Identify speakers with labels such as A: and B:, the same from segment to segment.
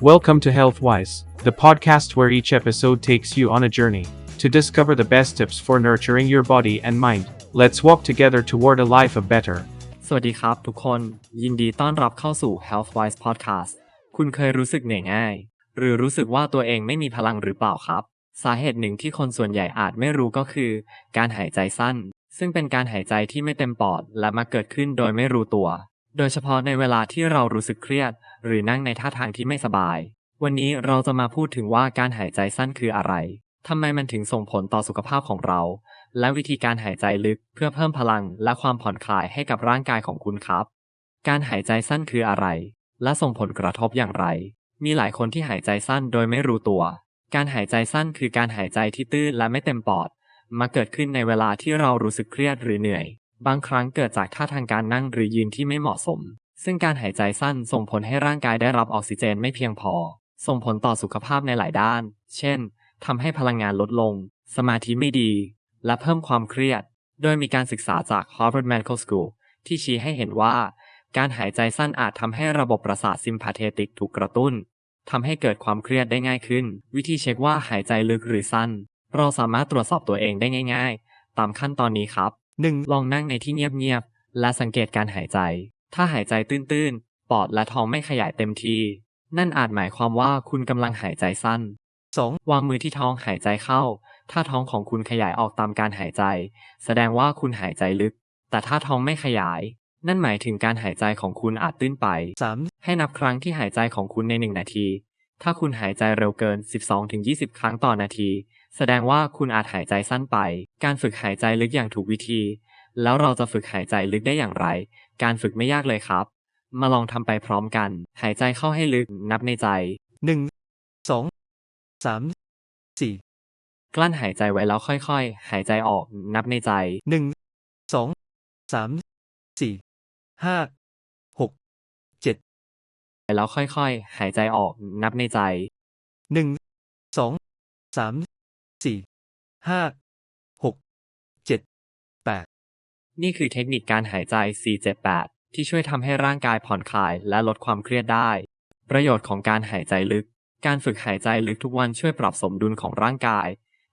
A: Welcome to HealthWise, the podcast where each episode takes you on a journey to discover the best tips for nurturing your body and mind. Let's walk together toward a life of better.
B: สวัสดีครับทุกคน ยินดีต้อนรับเข้าสู่ Healthwise Podcast คุณเคยรู้สึกเหนื่อยง่าย หรือรู้สึกว่าตัวเองไม่มีพลังหรือเปล่าครับ สาเหตุหนึ่งที่คนส่วนใหญ่อาจไม่รู้ก็คือ การหายใจสั้น ซึ่งเป็นการหายใจที่ไม่เต็มปอด และมาเกิดขึ้นโดยไม่รู้ตัว โดยเฉพาะในเวลาที่เรารู้สึกเครียด หรือนั่งในท่าทางที่ไม่สบาย วันนี้เราจะมาพูดถึงว่าการหายใจสั้นคืออะไรทำไมมันถึงส่งผลต่อสุขภาพของเรา และวิธีการหายใจลึกเพื่อเพิ่มพลังและความผ่อนคลายให้กับร่างกายของคุณครับ การหายใจสั้นคืออะไร และส่งผลกระทบอย่างไร มีหลายคนที่หายใจสั้นโดยไม่รู้ตัว การหายใจสั้นคือการหายใจที่ตื้นและไม่เต็มปอด มาเกิดขึ้นในเวลาที่เรารู้สึกเครียดหรือเหนื่อย บางครั้งเกิดจากท่าทางการนั่งหรือยืนที่ไม่เหมาะสม ซึ่งการหายใจสั้นส่งผลให้ร่างกายได้รับออกซิเจนไม่เพียงพอ ส่งผลต่อสุขภาพในหลายด้าน เช่นทำให้พลังงานลดลง สมาธิไม่ดี และเพิ่มความเครียด โดยมีการศึกษาจาก Harvard Medical School ที่ชี้ให้เห็นว่า การหายใจสั้นอาจทำให้ระบบประสาทซิมพาเทติกถูกกระตุ้นทำให้เกิดความเครียดได้ง่ายขึ้น วิธีเช็คว่าหายใจลึกหรือสั้น เราสามารถตรวจสอบตัวเองได้ง่าย ๆ ตามขั้นตอนนี้ครับ 1. ลองนั่งในที่เงียบๆและสังเกตการหายใจ ถ้าหายใจตื้นๆ ปอดและท้องไม่ขยายเต็มที นั่นอาจหมายความว่าคุณกำลังหายใจสั้น 2. วางมือที่ท้องหายใจเข้า ถ้าท้องของคุณขยายออกตามการหายใจ แสดงว่าคุณหายใจลึก แต่ถ้าท้องไม่ขยาย นั่นหมายถึงการหายใจของคุณอาจตื้นไป
C: 3.
B: ให้นับครั้งที่หายใจของคุณใน 1 นาที ถ้าคุณหายใจเร็วเกิน 12-20 ครั้งต่อนาที แสดงว่าคุณอาจหายใจสั้นไป การฝึกหายใจลึกอย่างถูกวิธี แล้วเราจะฝึกหายใจลึกได้อย่างไร การฝึกไม่ยากเลยครับ มาลองทำไปพร้อมกัน หายใจเข้าให้ลึกนับในใจ
C: 1 2 3 4
B: กลั้นหายใจไว้แล้วค่อยๆ หายใจออกนับในใจ
C: 1 2 3 4 5 6 7
B: แล้วค่อยๆ หายใจออกนับในใจ
C: 1 2 3 4 5
B: นี่คือเทคนิคการหายใจ478 ที่ช่วยทำให้ร่างกายผ่อนคลายและลดความเครียดได้ ประโยชน์ของการหายใจลึก การฝึกหายใจลึกทุกวันช่วยปรับสมดุลของร่างกาย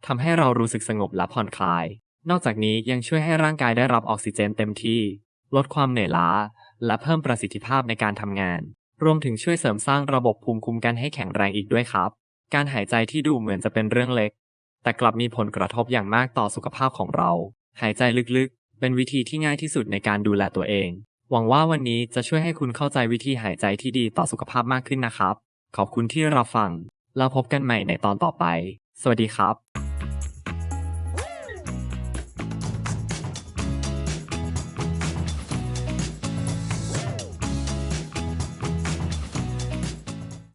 B: ทำให้เรารู้สึกสงบและผ่อนคลาย นอกจากนี้ยังช่วยให้ร่างกายได้รับออกซิเจนเต็มที่ ลดความเหนื่อยล้า และเพิ่มประสิทธิภาพในการทำงาน รวมถึงช่วยเสริมสร้างระบบภูมิคุ้มกันให้แข็งแรงอีกด้วยครับ การหายใจที่ดูเหมือนจะเป็นเรื่องเล็ก แต่กลับมีผลกระทบอย่างมากต่อสุขภาพของเรา หายใจลึกๆ เป็นวิธีที่ง่ายที่สุดในการดูแลตัวเอง หวังว่าวันนี้จะช่วยให้คุณเข้าใจวิธีหายใจที่ดีต่อสุขภาพมากขึ้นนะครับ ขอบคุณที่รับฟัง แล้วพบกันใหม่ในตอนต่อไป สวัสดีครับ